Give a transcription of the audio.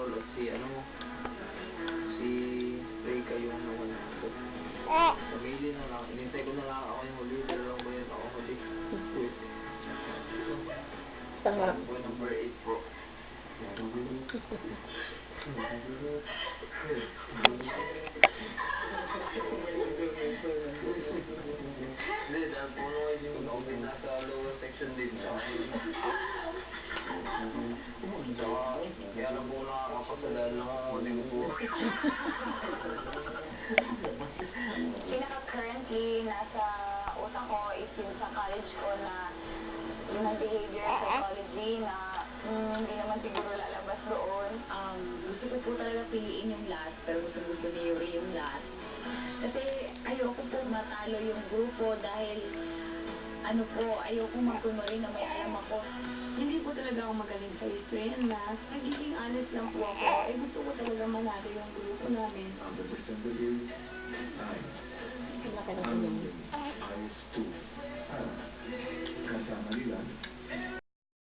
Carol at si ano, si Rika yung nawala ko. Pamili na lang. Inintay ko na lang ako yung huli. Pero lang ba yun ako huli? Wait. Tanga. Number 8 bro. Hindi, dahil puno yung nasa lower section din. Tsaka Tsaka, kaya na po nakakapasa dahil nangunguling po. Pinaka-currently, nasa utak ko is yung sa college ko na human behavior psychology na mm, hindi naman siguro lalabas doon. Um, gusto ko po talaga piliin yung last, pero gusto gusto ni Yuri yung last. Kasi ayoko po matalo yung grupo dahil ano po, ayoko magkunwari na may alam ako. Po talaga magaling sa history and math. Nagiging honest lang po ako. Eh gusto ko talaga manalo yung grupo namin. Laki ng inyong. Times 2